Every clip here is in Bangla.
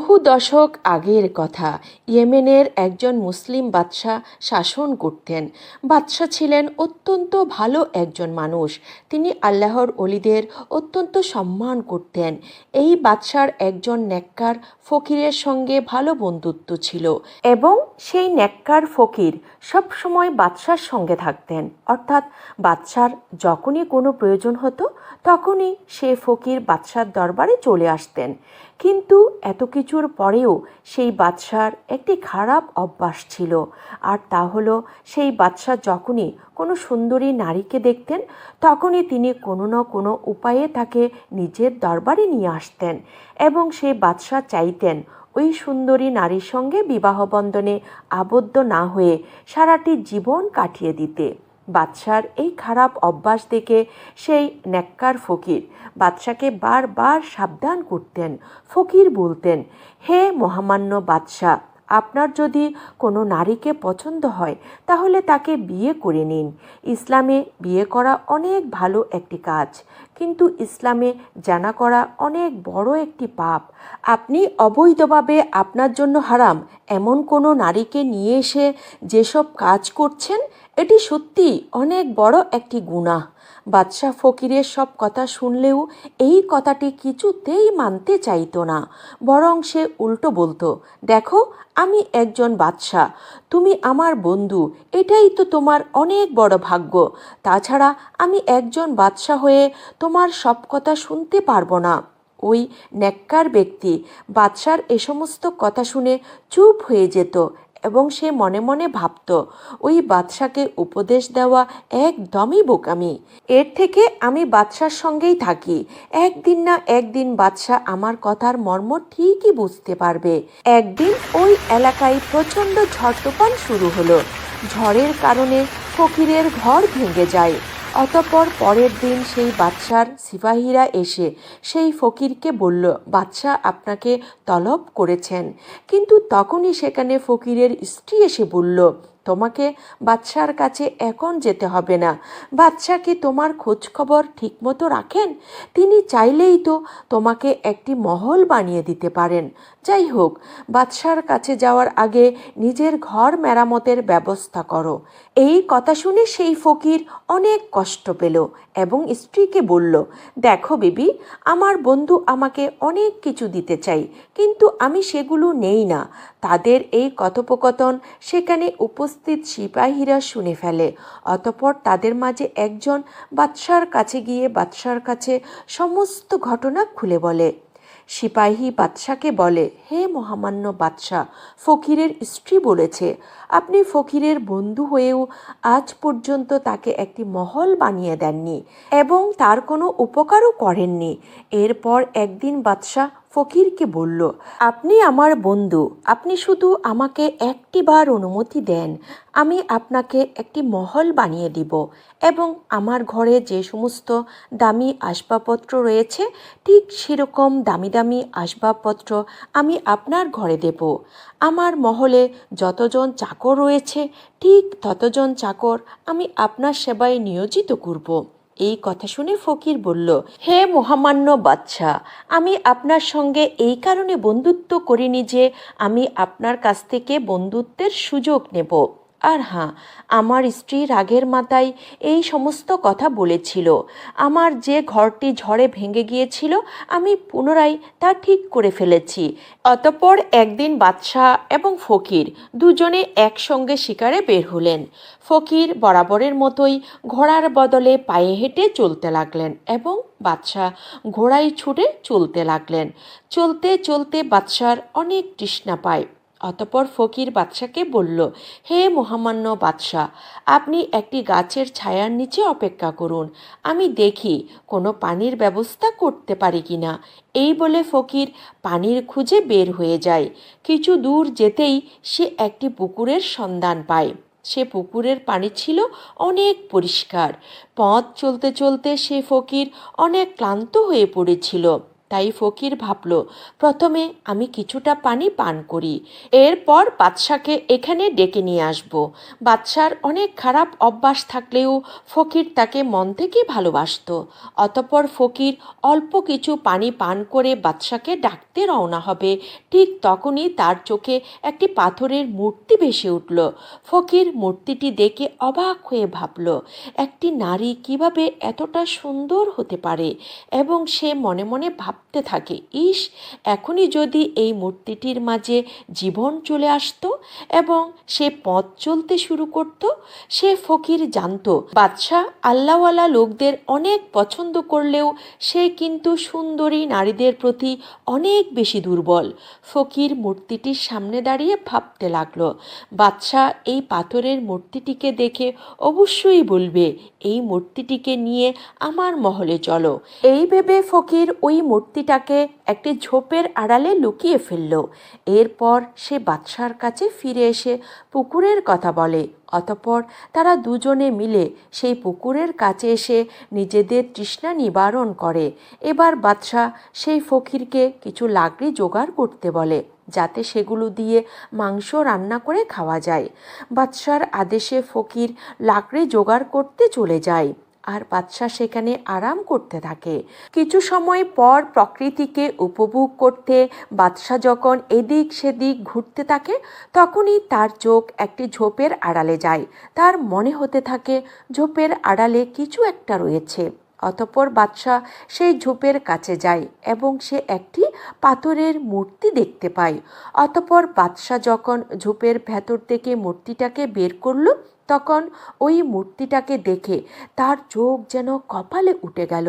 বহু দশক আগের কথা। ইয়েমেনের একজন মুসলিম বাদশাহ শাসন করতেন। বাদশাহ ছিলেন অত্যন্ত ভালো একজন মানুষ। তিনি আল্লাহর অলিদের অত্যন্ত সম্মান করতেন। এই বাদশার একজন নেককার ফকিরের সঙ্গে ভালো বন্ধুত্ব ছিল এবং সেই নেককার ফকির সবসময় বাদশার সঙ্গে থাকতেন। অর্থাৎ বাদশার যখনই কোনো প্রয়োজন হতো, তখনই সে ফকির বাদশার দরবারে চলে আসতেন। কিন্তু এত কিছুর পরেও সেই বাদশার একটি খারাপ অভ্যাস ছিল। আর তা হলো, সেই বাদশাহ যখনই কোনো সুন্দরী নারীকে দেখতেন, তখনই তিনি কোনো না কোনো উপায়ে তাকে নিজের দরবারে নিয়ে আসতেন এবং সেই বাদশাহ চাইতেন ওই সুন্দরী নারীর সঙ্গে বিবাহ বন্ধনে আবদ্ধ না হয়ে সারাটি জীবন কাটিয়ে দিতে। বাদশার এই খারাপ অভ্যাস দেখে সেই ন্যাক্কার ফকির বাদশাকে বারবার সাবধান করতেন, ফকির বলতেন, হে মহামান্য বাদশাহ আপনার যদি কোনো নারীকে পছন্দ হয়, তাহলে তাকে বিয়ে করে নিন। ইসলামে বিয়ে করা অনেক ভালো একটি কাজ, কিন্তু ইসলামে জানা করা অনেক বড় একটি পাপ। আপনি অবৈধভাবে আপনার জন্য হারাম, এমন কোনো নারীকে নিয়ে এসে যেসব কাজ করছেন এটি সত্যি অনেক বড় একটি গুনাহ বাদশাহ ফকিরের সব কথা শুনলেও এই কথাটি কিছুতেই মানতে চাইতো না, বরং সে উল্টো বলতো, দেখো, আমি একজন বাদশাহ, তুমি আমার বন্ধু, এটাই তো তোমার অনেক বড় ভাগ্য। তাছাড়া আমি একজন বাদশাহ হয়ে তোমার সব কথা শুনতে পারব না। ওই নেককার ব্যক্তি বাদশার এ সমস্ত কথা শুনে চুপ হয়ে যেত। এবং সে মনে মনে ভাবত, ওই বাদশাকে উপদেশ দেওয়া একদমই বোকামি। এর থেকে আমি বাদশার সঙ্গেই থাকি। একদিন না একদিন বাদশাহ আমার কথার মর্ম ঠিকই বুঝতে পারবে। একদিন ওই এলাকায় প্রচণ্ড ঝড় তুফান শুরু হলো। ঝড়ের কারণে ফকিরের ঘর ভেঙে যায়। অতপর পরের দিন সেই বাদশার সিপাহীরা এসে সেই ফকিরকে বলল, বাদশাহ আপনাকে তলব করেছেন। কিন্তু তখনই সেখানে ফকিরের স্ত্রী এসে বলল তোমাকে বাদশার কাছে এখন যেতে হবে না। বাদশাহ কি তোমার খোঁজ খবর ঠিকমতো রাখেন? তিনি চাইলেই তো তোমাকে একটি মহল বানিয়ে দিতে পারেন। যাই হোক, বাদশার কাছে যাওয়ার আগে নিজের ঘর মেরামতের ব্যবস্থা করো। এই কথা শুনে সেই ফকির অনেক কষ্ট পেল এবং স্ত্রীকে বলল, দেখো বেবি, আমার বন্ধু আমাকে অনেক কিছু দিতে চাই, কিন্তু আমি সেগুলো নেই না। তাদের এই কথোপকথন সেখানে উপস্থিত সিপাহীরা শুনে ফেলে। অতপর তাদের মাঝে একজন বাদশার কাছে গিয়ে বাদশার কাছে সমস্ত ঘটনা খুলে বলে। সিপাহী বাদশাকে বলে, হে মহামান্য বাদশাহ, ফকিরের স্ত্রী বলেছে, আপনি ফকিরের বন্ধু হয়েও আজ পর্যন্ত তাকে একটি মহল বানিয়ে দেননি এবং তার কোনো উপকারও করেননি। এরপর একদিন বাদশাহ ফকিরকে বলল, আপনি আমার বন্ধু, আপনি শুধু আমাকে একটিবার অনুমতি দেন, আমি আপনাকে একটি মহল বানিয়ে দিব এবং আমার ঘরে যে সমস্ত দামি আসবাবপত্র রয়েছে, ঠিক সেরকম দামি দামি আসবাবপত্র আমি আপনার ঘরে দেব। আমার মহলে যতজন চাকর রয়েছে, ঠিক ততজন চাকর আমি আপনার সেবায় নিয়োজিত করব। এই কথা শুনে ফকির বলল, হে মহামান্য বাচ্চা, আমি আপনার সঙ্গে এই কারণে বন্ধুত্ব করিনি যে আমি আপনার কাছ থেকে বন্ধুত্বের সুযোগ নেব। আর হ্যাঁ আমার স্ত্রী রাগের মাথায় এই সমস্ত কথা বলেছিল। আমার যে ঘরটি ঝড়ে ভেঙে গিয়েছিল, আমি পুনরায় তা ঠিক করে ফেলেছি। অতপর একদিন বাদশাহ এবং ফকির দুজনে একসঙ্গে শিকারে বের হলেন। ফকির বরাবরের মতোই ঘোড়ার বদলে পায়ে হেঁটে চলতে লাগলেন এবং বাদশাহ ঘোড়ায় ছুটে চলতে লাগলেন। চলতে চলতে বাদশার অনেক তৃষ্ণা পায়। অতপর ফকির বাদশাকে বলল, হে মহামান্য বাদশাহ, আপনি একটি গাছের ছায়ার নিচে অপেক্ষা করুন। আমি দেখি কোনো পানির ব্যবস্থা করতে পারি কি না। এই বলে ফকির পানির খুঁজে বের হয়ে যায়। কিছু দূর যেতেই সে একটি পুকুরের সন্ধান পায়। সে পুকুরের পানি ছিল অনেক পরিষ্কার। পথ চলতে চলতে সে ফকির অনেক ক্লান্ত হয়ে পড়েছিল। তাই ফকির ভাবল, প্রথমে আমি কিছুটা পানি পান করি, এরপর বাদশাকে এখানে ডেকে নিয়ে আসব। বাদশার অনেক খারাপ অভ্যাস থাকলেও ফকির তাকে মন থেকে ভালোবাসতো। অতপর ফকির অল্প কিছু পানি পান করে বাদশাকে ডাকতে রওনা হবে। ঠিক তখনই তার চোখে একটি পাথরের মূর্তি ভেসে উঠল। ফকির মূর্তিটি দেখে অবাক হয়ে ভাবল, একটি নারী কীভাবে এতটা সুন্দর হতে পারে? এবং সে মনে মনে ভাবতে থাকে, ইস, এখনই যদি এই মূর্তিটির মাঝে জীবন চলে আসতো এবং সে পথ চলতে শুরু করত, সে ফকির জানতো। বাদশাহ আল্লাহওয়ালা লোকদের অনেক পছন্দ করলেও সে কিন্তু সুন্দরী নারীদের প্রতি অনেক বেশি দুর্বল। ফকির মূর্তিটির সামনে দাঁড়িয়ে ভাবতে লাগল, বাদশাহ, এই পাথরের মূর্তিটিকে দেখে অবশ্যই বলবে, এই মূর্তিটিকে নিয়ে আমার মহলে চলো। এই ভেবে ফকির ওই মূর্তিটাকে একটি ঝোপের আড়ালে লুকিয়ে ফেলল। এরপর সে বাদশার কাছে ফিরে এসে পুকুরের কথা বলে। অতপর তারা দুজনে মিলে সেই পুকুরের কাছে এসে নিজেদের তৃষ্ণা নিবারণ করে। এবার বাদশাহ সেই ফকিরকে কিছু লাকড়ি জোগাড় করতে বলে, যাতে সেগুলো দিয়ে মাংস রান্না করে খাওয়া যায়। বাদশার আদেশে ফকির লাকড়ি জোগাড় করতে চলে যায়। আর বাদশাহ সেখানে আরাম করতে থাকে। কিছু সময় পর প্রকৃতিকে উপভোগ করতে বাদশাহ যখন এদিক সেদিক ঘুরতে থাকে, তখনই তার চোখ একটি ঝোপের আড়ালে যায়। তার মনে হতে থাকে, ঝোপের আড়ালে কিছু একটা রয়েছে। অতপর বাদশাহ সেই ঝোপের কাছে যায় এবং সে একটি পাথরের মূর্তি দেখতে পায়। অতপর বাদশাহ যখন ঝোপের ভেতর থেকে মূর্তিটাকে বের করল তখন ওই মূর্তিটাকে দেখে তার চোখ যেন কপালে উঠে গেল,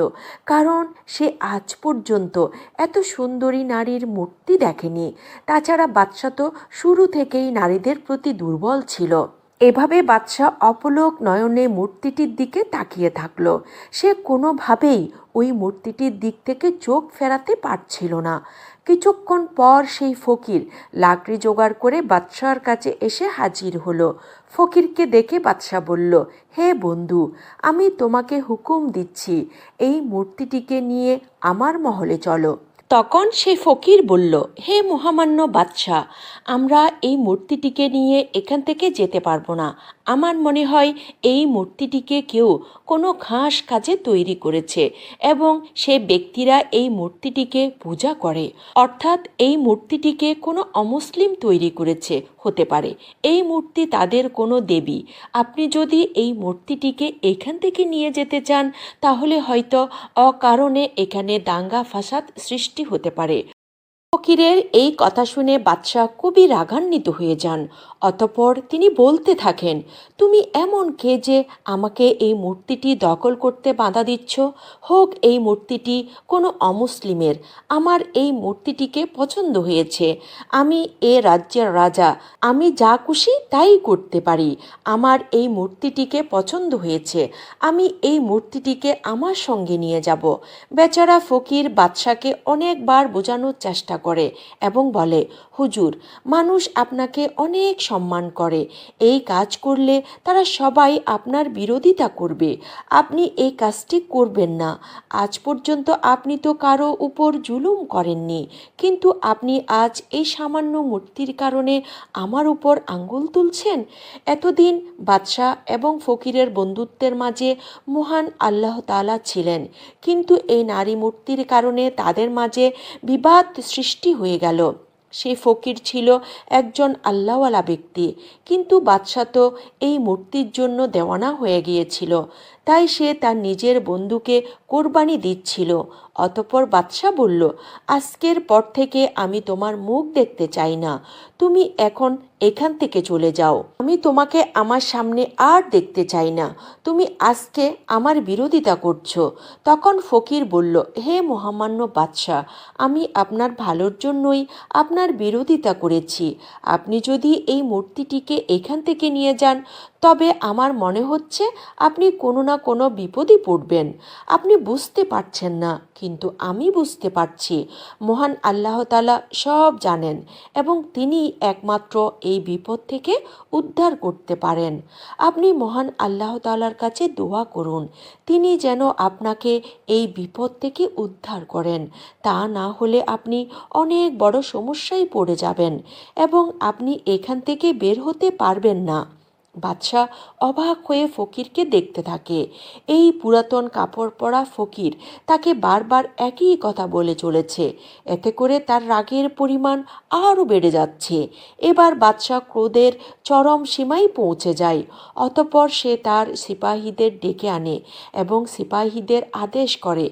কারণ সে আজ পর্যন্ত এত সুন্দরী নারীর মূর্তি দেখেনি। তাছাড়া বাদশা তো শুরু থেকেই নারীদের প্রতি দুর্বল ছিল। এভাবে বাদশাহ অপলোক নয়নে মূর্তিটির দিকে তাকিয়ে থাকল। সে কোনোভাবেই ওই মূর্তিটির দিক থেকে চোখ ফেরাতে পারছিল না। কিছুক্ষণ পর সেই ফকির লাকড়ি জোগাড় করে বাদশাহর কাছে এসে হাজির হলো। ফকিরকে দেখে বাদশাহ বলল, হে বন্ধু, আমি তোমাকে হুকুম দিচ্ছি, এই মূর্তিটিকে নিয়ে আমার মহলে চলো। তখন সে ফকির বলল, হে মহামান্য বাদশাহ, আমরা এই মূর্তিটিকে নিয়ে এখান থেকে যেতে পারব না। আমার মনে হয় এই মূর্তিটিকে কেউ কোনো ঘাস কাজে তৈরি করেছে এবং সে ব্যক্তিরা এই মূর্তিটিকে পূজা করে। অর্থাৎ এই মূর্তিটিকে কোনো অমুসলিম তৈরি করেছে হতে পারে। এই মূর্তি তাদের কোনো দেবী। আপনি যদি এই মূর্তিটিকে এখান থেকে নিয়ে যেতে চান, তাহলে হয়তো অকারণে এখানে দাঙ্গা ফাসাদ সৃষ্টি হতে পারে। ফকিরের এই কথা শুনে বাদশাহ খুবই রাগান্বিত হয়ে যান। অতপর তিনি বলতে থাকেন, তুমি এমন কে যে আমাকে এই মূর্তিটি দখল করতে বাধা দিচ্ছ? হোক, এই মূর্তিটি কোনো অমুসলিমের। আমার এই মূর্তিটিকে পছন্দ হয়েছে। আমি এ রাজ্যের রাজা। আমি যা খুশি তাই করতে পারি। আমার এই মূর্তিটিকে পছন্দ হয়েছে। আমি এই মূর্তিটিকে আমার সঙ্গে নিয়ে যাব। বেচারা ফকির বাদশাকে অনেকবার বোঝানোর চেষ্টা করে এবং বলে, হুজুর, মানুষ আপনাকে অনেক সম্মান করে। এই কাজ করলে তারা সবাই আপনার বিরোধিতা করবে। আপনি এই কাজটি করবেন না। আজ পর্যন্ত আপনি তো কারও উপর জুলুম করেননি। কিন্তু আপনি আজ এই সামান্য মূর্তির কারণে আমার উপর আঙ্গুল তুলছেন? এতদিন বাদশাহ এবং ফকিরের বন্ধুত্বের মাঝে মহান আল্লাহ তালা ছিলেন। কিন্তু এই নারী মূর্তির কারণে তাদের মাঝে বিবাদ সৃষ্টি হয়ে গেল। সে ফকির ছিল একজন আল্লাহওয়ালা ব্যক্তি, কিন্তু বাদশাহ তো এই মূর্তির জন্য দেওয়ানা হয়ে গিয়েছিল। তাই সে তার নিজের বন্ধুকে কোরবানি দিচ্ছিল। অতপর বাদশাহ বলল, আজকের পর থেকে আমি তোমার মুখ দেখতে চাই না। তুমি এখন এখান থেকে চলে যাও। আমি তোমাকে আমার সামনে আর দেখতে চাই না। তুমি আজকে আমার বিরোধিতা করছ। তখন ফকির বলল, হে মহামান্য বাদশাহ আমি আপনার ভালোর জন্যই আপনার বিরোধিতা করেছি। আপনি যদি এই মূর্তিটিকে এখান থেকে নিয়ে যান, তবে আমার মনে হচ্ছে আপনি কোনো না না কোনো বিপদে পড়বেন। আপনি বুঝতে পারছেন না, কিন্তু আমি বুঝতে পারছি। মহান আল্লাহ তালা সব জানেন এবং তিনি একমাত্র এই বিপদ থেকে উদ্ধার করতে পারেন। আপনি মহান আল্লাহ তালার কাছে দোয়া করুন, তিনি যেন আপনাকে এই বিপদ থেকে উদ্ধার করেন। তা না হলে আপনি অনেক বড় সমস্যায় পড়ে যাবেন এবং আপনি এখান থেকে বের হতে পারবেন না। বাদশাহ অবাক হয়ে ফকিরকে দেখতে থাকে। এই পুরাতন কাপড় পরা ফকির তাকে বারবার একই কথা বলে চলেছে। এতে করে তার রাগের পরিমাণ আরও বেড়ে যাচ্ছে। এবার বাদশাহ ক্রোধের চরম সীমায় পৌঁছে যায়। অতপর সে তার সিপাহীদের ডেকে আনে এবং সিপাহীদের আদেশ করে,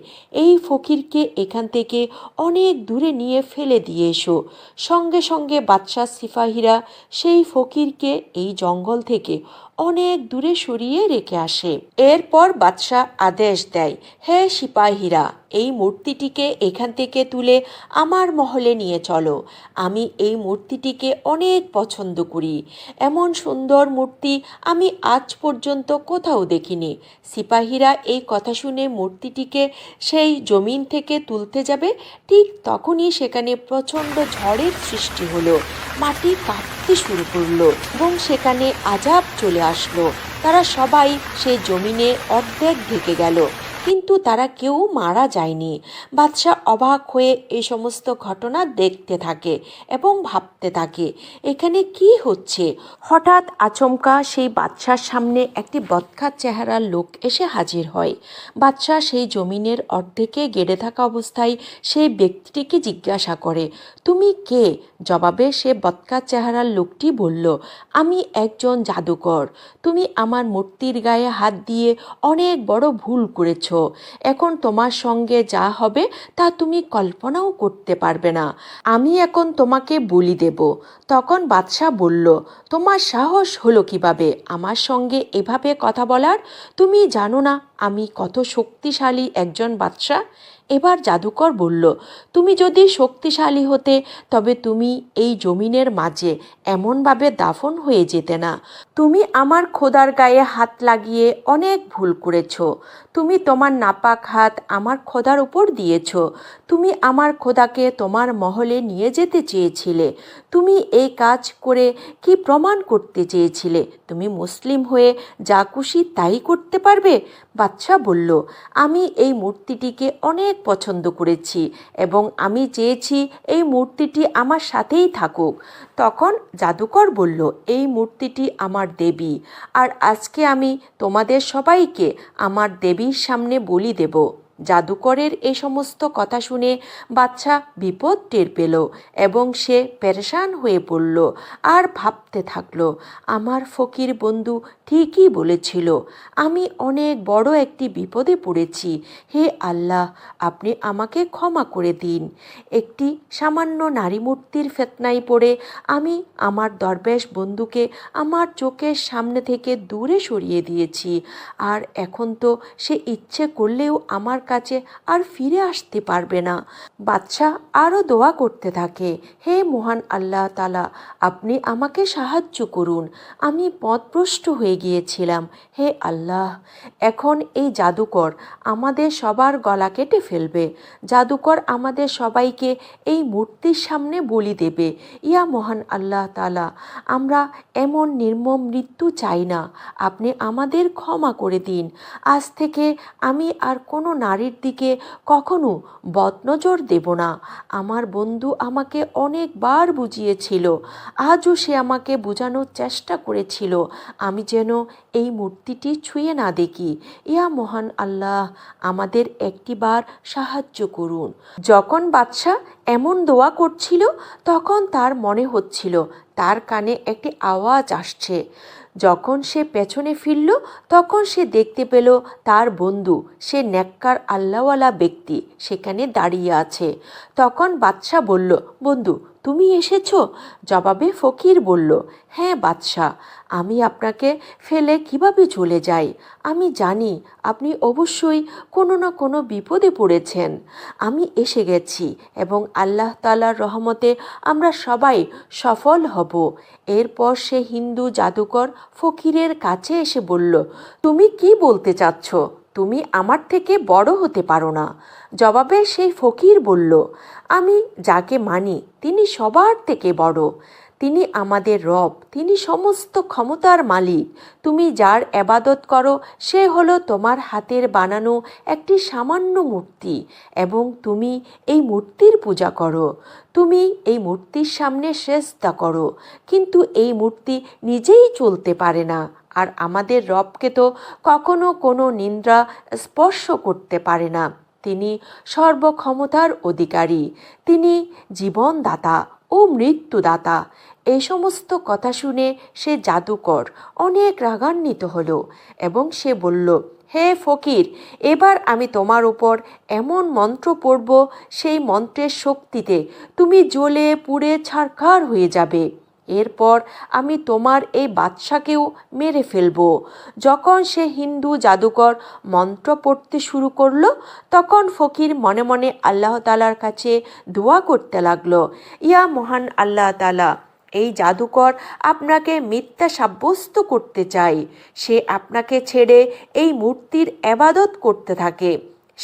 এই ফকিরকে এখান থেকে অনেক দূরে নিয়ে ফেলে দিয়ে এসো। সঙ্গে সঙ্গে বাদশাহ সিপাহীরা সেই ফকিরকে এই জঙ্গল থেকে অনেক দূরে সরিয়ে রেখে আসে। এরপর বাদশাহ আদেশ দেয় হে সিপাহীরা এই মূর্তিটিকে এখান থেকে তুলে আমার মহলে নিয়ে চলো। আমি এই মূর্তিটিকে অনেক পছন্দ করি। এমন সুন্দর মূর্তি আমি আজ পর্যন্ত কোথাও দেখিনি। সিপাহীরা এই কথা শুনে মূর্তিটিকে সেই জমিন থেকে তুলতে যাবে, ঠিক তখনই সেখানে প্রচণ্ড ঝড়ের সৃষ্টি হলো। মাটি কাঁপতে শুরু করল এবং সেখানে আজাব চলে আসলো। তারা সবাই সেই জমিনে অর্ধেক ঢেকে গেল। কিন্তু তারা কেউ মারা যায়নি। বাদশাহ অবাক হয়ে এই সমস্ত ঘটনা দেখতে থাকে এবং ভাবতে থাকে, এখানে কি হচ্ছে? হঠাৎ আচমকা সেই বাদশার সামনে একটি বদখাত চেহারার লোক এসে হাজির হয়। বাদশাহ সেই জমিনের অর্ধেকে গেড়ে থাকা অবস্থায় সেই ব্যক্তিটিকে জিজ্ঞাসা করে, তুমি কে? জবাবে সে বদকার চেহারার লোকটি বলল, আমি একজন জাদুকর। তুমি আমার মূর্তির গায়ে হাত দিয়ে অনেক বড় ভুল করেছ। এখন তোমার সঙ্গে যা হবে তা তুমি কল্পনাও করতে পারবে না। আমি এখন তোমাকে বলি দেব। তখন বাদশাহ বলল, তোমার সাহস হলো কীভাবে? আমার সঙ্গে এভাবে কথা বলার? তুমি জানো না আমি কত শক্তিশালী একজন বাদশাহ? এবার জাদুকর বলল, তুমি যদি শক্তিশালী হতে, তবে তুমি এই জমিনের মাঝে এমনভাবে দাফন হয়ে যেতে না। তুমি আমার খোদার গায়ে হাত লাগিয়ে অনেক ভুল করেছ। তুমি তোমার নাপাক হাত আমার খোদার উপর দিয়েছ। তুমি আমার খোদাকে তোমার মহলে নিয়ে যেতে চেয়েছিলে। তুমি এই কাজ করে কি প্রমাণ করতে চেয়েছিলে? তুমি মুসলিম হয়ে যা খুশি তাই করতে পারবে? বাচ্চা বলল, আমি এই মূর্তিটিকে অনেক পছন্দ করেছি এবং আমি চেয়েছি এই মূর্তিটি আমার সাথেই থাকুক। তখন জাদুকর বলল, এই মূর্তিটি আমার দেবী, আর আজকে আমি তোমাদের সবাইকে আমার দেবীর সামনে বলি দেব। জাদুকরের এই সমস্ত কথা শুনে বাচ্চা বিপদ টের পেল এবং সে পেরেশান হয়ে পড়ল আর ভাবতে থাকল, আমার ফকির বন্ধু ঠিকই বলেছিল, আমি অনেক বড় একটি বিপদে পড়েছি। হে আল্লাহ, আপনি আমাকে ক্ষমা করে দিন। একটি সামান্য নারী মূর্তির ফেতনায় পড়ে আমি আমার দরবেশ বন্ধুকে আমার চোখের সামনে থেকে দূরে সরিয়ে দিয়েছি। আর এখন তো সে ইচ্ছে করলেও আমার কাছে আর ফিরে আসতে পারবে না। বাদশাহ আরও দোয়া করতে থাকে, হে মহান আল্লাহ তালা আপনি আমাকে সাহায্য করুন। আমি পথভ্রষ্ট হয়ে গিয়েছিলাম, হে আল্লাহ। এখন এই জাদুকর আমাদের সবার গলা কেটে ফেলবে। জাদুকর আমাদের সবাইকে এই মূর্তির সামনে বলি দেবে, ইয়া মহান আল্লাহ তালা আমরা এমন নির্মম মৃত্যু চাই না। আপনি আমাদের ক্ষমা করে দিন। আজ থেকে আমি আর কোনো নারীর দিকে কখনো বদনজর দেব না। আমার বন্ধু আমাকে অনেকবার বুঝিয়েছিল। আজও সে আমাকে বোঝানোর চেষ্টা করেছিল। আমি যেন এই মূর্তিটি ছুঁয়ে না দেখি। ইয়া মহান আল্লাহ, আমাদের একটিবার সাহায্য করুন। যখন বাদশাহ এমন দোয়া করছিল, তখন তার মনে হচ্ছিল, তার কানে একটি আওয়াজ আসছে। যখন সে পেছনে ফিরল, তখন সে দেখতে পেল তার বন্ধু। সে ন্যাক্কার আল্লাওয়ালা ব্যক্তি, সেখানে দাঁড়িয়ে আছে। তখন বাদশাহ বলল, বন্ধু তুমি এসেছ? জবাবে ফকির বলল হ্যাঁ বাদশাহ, আমি আপনাকে ফেলে কীভাবে চলে যাই? আমি জানি আপনি অবশ্যই কোনো না কোনো বিপদে পড়েছেন। আমি এসে গেছি এবং আল্লাহ তালার রহমতে আমরা সবাই সফল হব। এরপর সে হিন্দু জাদুকর ফকিরের কাছে এসে বলল, তুমি কি বলতে চাচ্ছ? তুমি আমার থেকে বড় হতে পারো না? জবাবে সেই ফকির বলল আমি যাকে মানি, তিনি সবার থেকে বড়। তিনি আমাদের রব, তিনি সমস্ত ক্ষমতার মালিক। তুমি যার এবাদত করো, সে হলো তোমার হাতের বানানো একটি সামান্য মূর্তি, এবং তুমি এই মূর্তির পূজা করো। তুমি এই মূর্তির সামনে শ্রেষ্ঠা করো, কিন্তু এই মূর্তি নিজেই চলতে পারে না। আর আমাদের রবকে তো কখনো কোনো নিন্দ্রা স্পর্শ করতে পারে না। তিনি সর্বক্ষমতার অধিকারী। তিনি জীবনদাতা ও মৃত্যুদাতা। এই সমস্ত কথা শুনে সে জাদুকর অনেক রাগান্বিত হলো এবং সে বলল, হে ফকির, এবার আমি তোমার উপর এমন মন্ত্র পড়ব, সেই মন্ত্রের শক্তিতে তুমি জ্বলে পুড়ে ছারখার হয়ে যাবে। এরপর আমি তোমার এই বাদশাকেও মেরে ফেলব। যখন সে হিন্দু জাদুকর মন্ত্র পড়তে শুরু করল, তখন ফকির মনে মনে আল্লাহ তালার কাছে দোয়া করতে লাগল, ইয়া মহান আল্লাহ তালা এই জাদুকর আপনাকে মিথ্যা সাব্যস্ত করতে চায় সে আপনাকে ছেড়ে এই মূর্তির এবাদত করতে থাকে।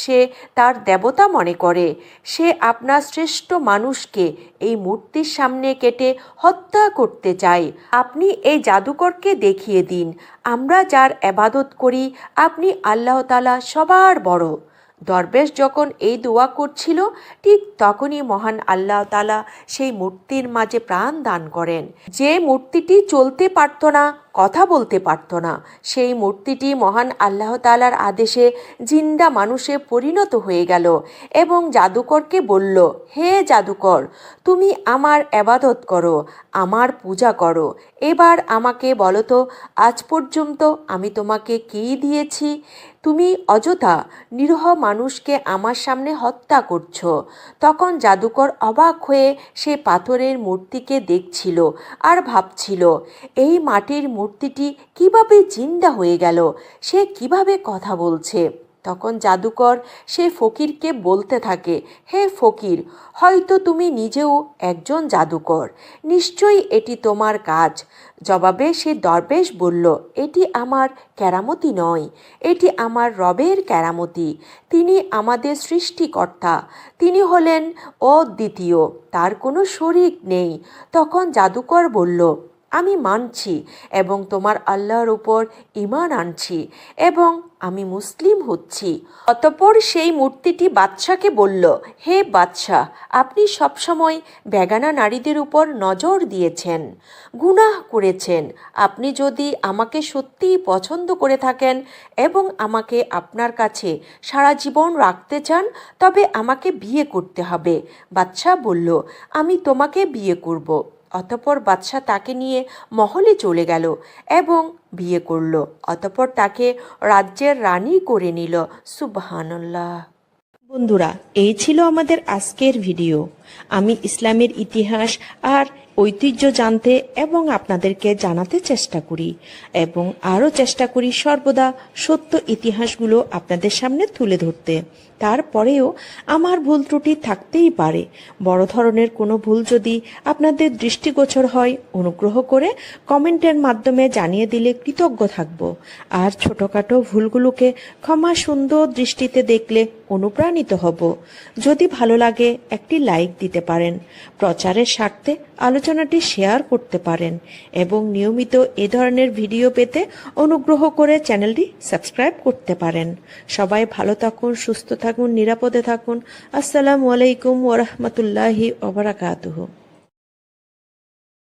সে তার দেবতা মনে করে। সে আপনার শ্রেষ্ঠ মানুষকে এই মূর্তির সামনে কেটে হত্যা করতে চায়। আপনি এই জাদুকরকে দেখিয়ে দিন। আমরা যার এবাদত করি, আপনি আল্লাহ তালা সবার বড়। দরবেশ যখন এই দোয়া করছিল, ঠিক তখনই মহান আল্লাহ তালা সেই মূর্তির মাঝে প্রাণ দান করেন। যে মূর্তিটি চলতে পারত না কথা বলতে পারত না। সেই মূর্তিটি মহান আল্লাহ তালার আদেশে জিন্দা মানুষে পরিণত হয়ে গেল এবং জাদুকরকে বলল, হে জাদুকর, তুমি আমার এবাদত করো, আমার পূজা করো। এবার আমাকে বলো তো, আজ পর্যন্ত আমি তোমাকে কী দিয়েছি? তুমি অযথা নিরহ মানুষকে আমার সামনে হত্যা করছ তখন জাদুকর অবাক হয়ে সে পাথরের মূর্তিকে দেখছিল আর ভাবছিল, এই মাটির মূর্তিটি কীভাবে জিন্দা হয়ে গেল, সে কীভাবে কথা বলছে। তখন জাদুকর সে ফকিরকে বলতে থাকে, হে ফকির, হয়তো তুমি নিজেও একজন জাদুকর। নিশ্চয়ই এটি তোমার কাজ। জবাবে সে দরবেশ বলল, এটি আমার কেরামতি নয়, এটি আমার রবের কেরামতি। তিনি আমাদের সৃষ্টিকর্তা, তিনি হলেন অদ্বিতীয়, তার কোনো শরিক নেই। তখন জাদুকর বলল আমি মানছি এবং তোমার আল্লাহর উপর ইমান আনছি এবং আমি মুসলিম হচ্ছি। অতপর সেই মূর্তিটি বাদশাকে বলল, হে বাদশাহ, আপনি সবসময় বেগানা নারীদের উপর নজর দিয়েছেন, গুনাহ করেছেন। আপনি যদি আমাকে সত্যিই পছন্দ করে থাকেন এবং আমাকে আপনার কাছে সারা জীবন রাখতে চান, তবে আমাকে বিয়ে করতে হবে। বাদশাহ বলল, আমি তোমাকে বিয়ে করব। অতপর বাদশাহ তাকে নিয়ে মহলে চলে গেল এবং বিয়ে করল। অতপর তাকে রাজ্যের রানী করে নিল। সুবহানাল্লাহ। বন্ধুরা, এই ছিল আমাদের আজকের ভিডিও। আমি ইসলামের ইতিহাস আর ঐতিহ্য জানতে এবং আপনাদেরকে জানাতে চেষ্টা করি এবং আরও চেষ্টা করি সর্বদা সত্য ইতিহাসগুলো আপনাদের সামনে তুলে ধরতে। তারপরেও আমার ভুল ত্রুটি থাকতেই পারে। বড় ধরনের কোনো ভুল যদি আপনাদের দৃষ্টিগোচর হয়, অনুগ্রহ করে কমেন্টের মাধ্যমে জানিয়ে দিলে কৃতজ্ঞ থাকব। আর ছোটখাটো ভুলগুলোকে ক্ষমা সুন্দর দৃষ্টিতে দেখলে অনুপ্রাণিত হব। যদি ভালো লাগে, একটি লাইক দিতে পারেন, প্রচারের স্বার্থে আলোচনাটি শেয়ার করতে পারেন এবং নিয়মিত এ ধরনের ভিডিও পেতে অনুগ্রহ করে চ্যানেলটি সাবস্ক্রাইব করতে পারেন। সবাই ভালো থাকুন, সুস্থ থাকুন নিরাপদে থাকুন। আসসালামু আলাইকুম ওরহমতুল্লাহি ওবরাকাতুহু